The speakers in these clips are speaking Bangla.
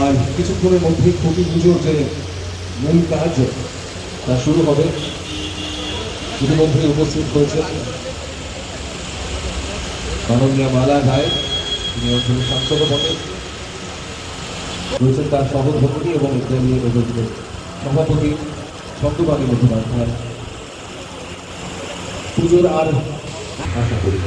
আর কিছুক্ষণের মধ্যেই খুঁটি পুজোর যে মূল কাজ তা শুরু হবে। ইতিমধ্যে উপস্থিত হয়েছেন মাননীয় মালা রায় তিনি অঞ্চলের সাংসদ বটে রয়েছেন তার সহধর্মী এবং নজরুলের সভাপতি ছন্দবাণী মুখোপাধ্যায় পুজোর আর আশা করি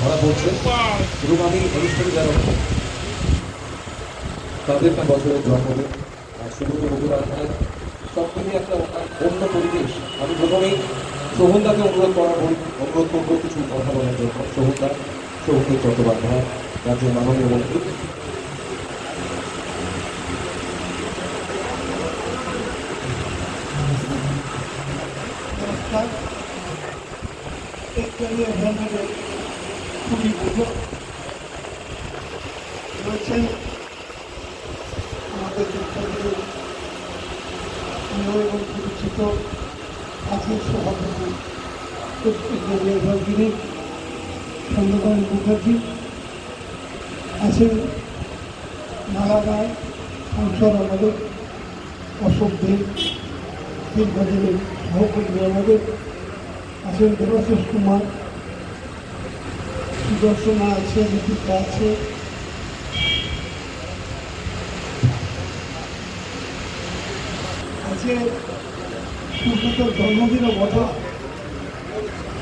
ধরা পড়ছে। রুমানি অনুষ্ঠানে যারা তাদের বছরের জন্মদিন সুব্রত মুখোপাধ্যায় সব মিলিয়ে একটা অন্য পরিবেশ। আমি প্রথমেই শোভনদাকে অনুরোধ করার অনুরোধ করব কিছু কথা বলার জন্য। শোভনদা শোভনদেব চট্টোপাধ্যায়, রাজ্যের মাননীয় মন্ত্রী। নমস্কার। খুবই পুজো রয়েছেন আমাদের এবং পরিচিত আজকের সভাপতি বিভাগিনী চন্দ্রকান্ত মুখার্জি আছেন মালা রায় সাংসদ আমাদের অশোক দেব দীর্ঘদিনের সহকর্মী আমাদের আছেন দেবাশিস কুমার সুদর্শনা আছে লিপিকা আছে। সুব্রতর জন্মদিনও বটে।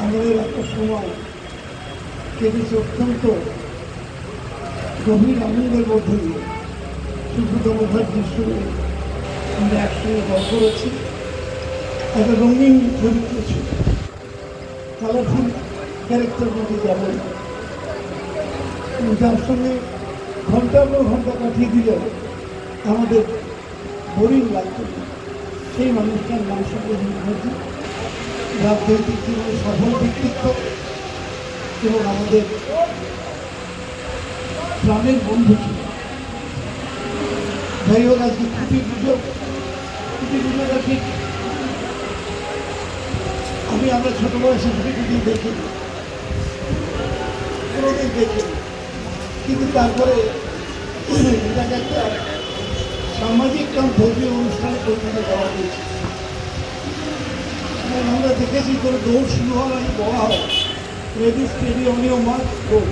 আমাদের একটা সময় কেটেছে অত্যন্ত গভীর আনন্দের মধ্যে দিয়ে। সুব্রত মুখার্জির সঙ্গে আমরা একসঙ্গে গল্প করেছি। একটা রঙিন চরিত্র ছিল। কালারফুল ক্যারেক্টার মধ্যে যাবেন যার সঙ্গে ঘণ্টার পর ঘণ্টা কাটিয়ে দিলে আমাদের বোরিং লাগতো সেই মানুষটার নাম সঙ্গে মুখার্জি রাজনৈতিক জীবনে সফল ব্যক্তিত্ব এবং আমাদের গ্রামের বন্ধু ছিল। যাই হোক, আজকে খুঁটি পুজো। খুঁটি পুজোটা ঠিক। আমি আমরা ছোট বয়সে খুঁটি পুজো দেখিনি কোনোদিন দেখিনি। কিন্তু তারপরে সামাজিক কাম ধর্মীয় অনুষ্ঠানে পরিণত করা হয়েছে। আমরা দেখেছি কোনো দৌড় শুরু হওয়ার আগে বলা হয়, রেডি স্টেডি অনিও মাঠ দৌড়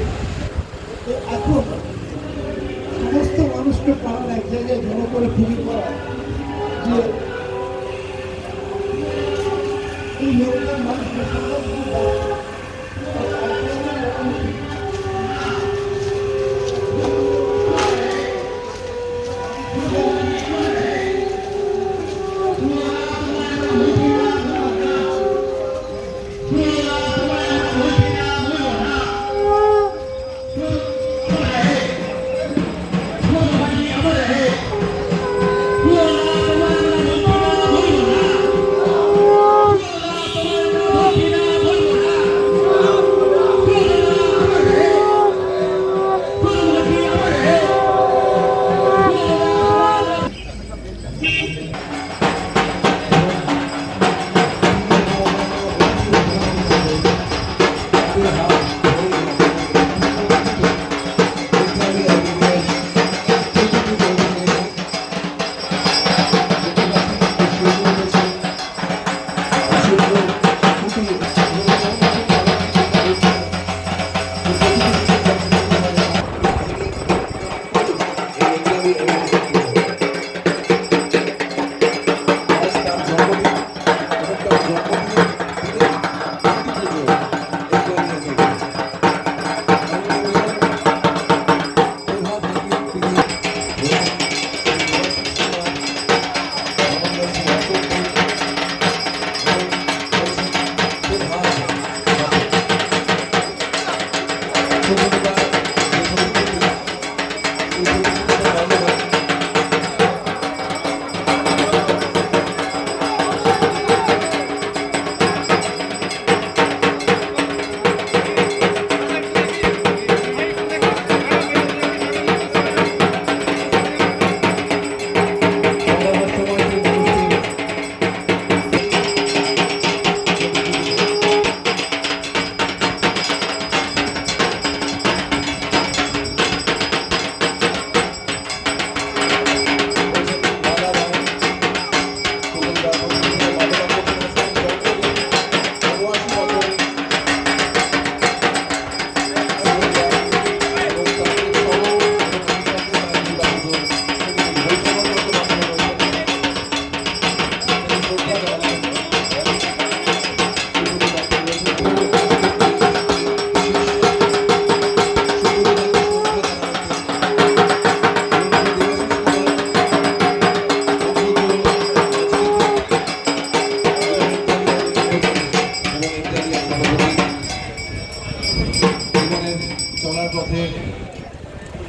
এখন সমস্ত মানুষকে পাড়ার এক জায়গায় জড়ো করে ফিরি করা যে এই মানুষকে Música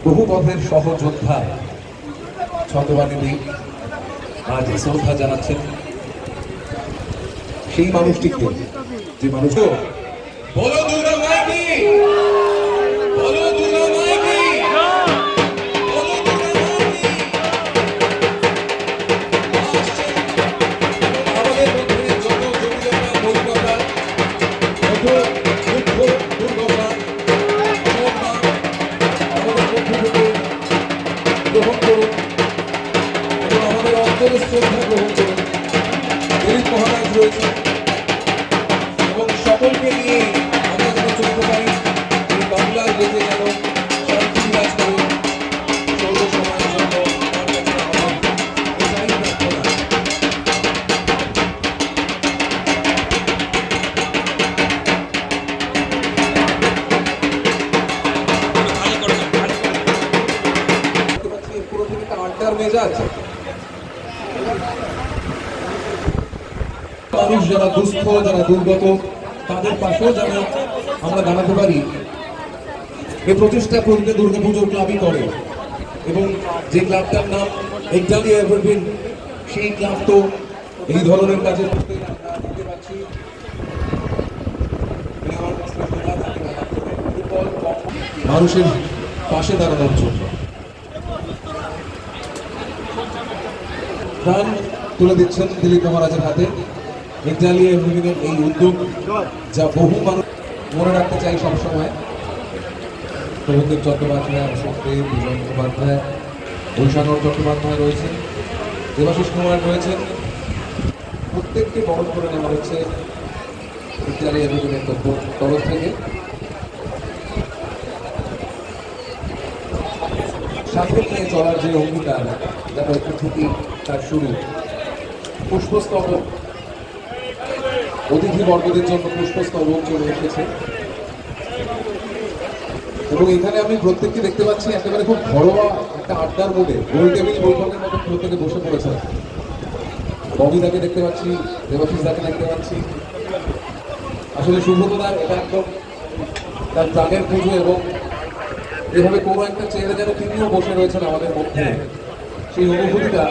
বহু পথের সহযোদ্ধা ছন্দবাণী আজ শ্রদ্ধা জানাচ্ছেন সেই মানুষটিকে যে মানুষ বলো মানুষ যারা দুস্থ, যারা দুর্গত, তাদের পাশেও যেন আমরা দাঁড়াতে পারি। এই প্রচেষ্টা প্রতিটা দুর্গা পুজোর ক্লাবই করে। এবং যে ক্লাবটার নাম এক্সালি এভারগ্রিন সেই ক্লাব তো এই ধরনের কাজে করতে দেখতে পাচ্ছি। মানুষের পাশে দাঁড়ানোর জন্য। প্রাণ তুলে দিচ্ছেন দিলীপ মহারাজের হাতে। মেঘালিয়া ইউনিয়নের এই উদ্যোগ যা বহু মানুষ মনে রাখতে চাই সবসময়। প্রভুদেব চট্টোপাধ্যায় অশোক দেব মুখোপাধ্যায় বৈশাখর চট্টোপাধ্যায় রয়েছেন, দেবাশিস কুমার রয়েছেন। প্রত্যেককে বরণ করে নেওয়া হচ্ছে মেঘালিয়া ইউনিয়নের তরফ থেকে। সাথে নিয়ে চলার যে অঙ্গীকার এখান থেকেই তার শুরু। পুষ্পস্তবক অতিথি বর্গদের জন্য পুষ্পস্তবক চলে এসেছে। এবং এখানে আমি প্রত্যেককে দেখতে পাচ্ছি একেবারে খুব ঘরোয়া একটা আড্ডার মোড়ে গোল টেবিল বৈঠকের মতো প্রত্যেকে বসে পড়েছে। ববিদাকে দেখতে পাচ্ছি দেবাশিস দাকে দেখতে পাচ্ছি। আসলে শুভদার এটা একদম তার প্রাণের পুজো এবং এভাবে কোনো একটা চেয়ারে যেন তিনিও বসে রয়েছেন আমাদের মধ্যে। সেই অনুভূতিটা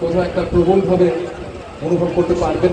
কোথাও একটা প্রবলভাবে অনুভব করতে পারবেন।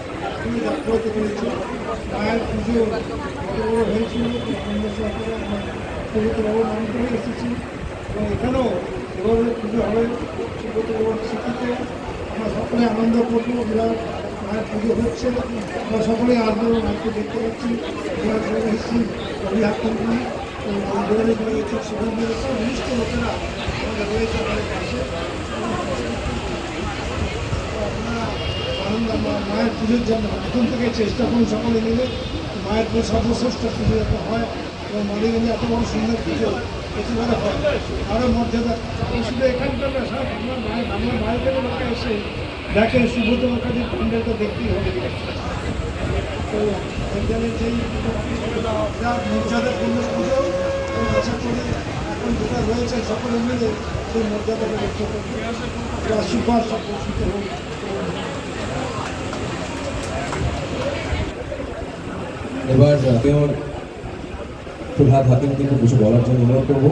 তিনি লক্ষ্য হতে পেরেছি মায়ের পুজো বড় হয়েছিল আমরা আমরা নাম করে এসেছি এবং এখানেও এভাবে পুজো হবে সুব্রতবাবুর স্মৃতিতে আমরা সকলে আনন্দ করব বিরাট মায়ের পুজো হচ্ছে আমরা সকলেই আসব মাকে দেখতে পাচ্ছি আমরা চলে এসেছি রবি গেছে সেখান থেকে সব লোকেরা আমাদের রয়েছে আমাদের পাশে মায়ের পুজোর জন্য এখন থেকে চেষ্টা করুন সকলে মিলে মায়ের পুজো সর্বশ্রেষ্ঠ পুজো যাতে হয় এবং মালিগঞ্জে এত বড় সুন্দর পুজো প্রতিবারে হয়। আরও মর্যাদা। শুধু এখানকার আমার মায়ের আমার লোকে এসে দেখে, সুব্রত মুখার্জির প্যান্ডেলটা দেখতেই হবে। তো এখানে যেই যা মর্যাদাপূর্ণ পুজো আশা করি এখন যেটা রয়েছে সকলে মিলে সেই মর্যাদাটা রক্ষা করবে আশীর্বাদ সব হোক এবার প্রভাত হাকিমকে কিছু বলার জন্য অনুরোধ করব।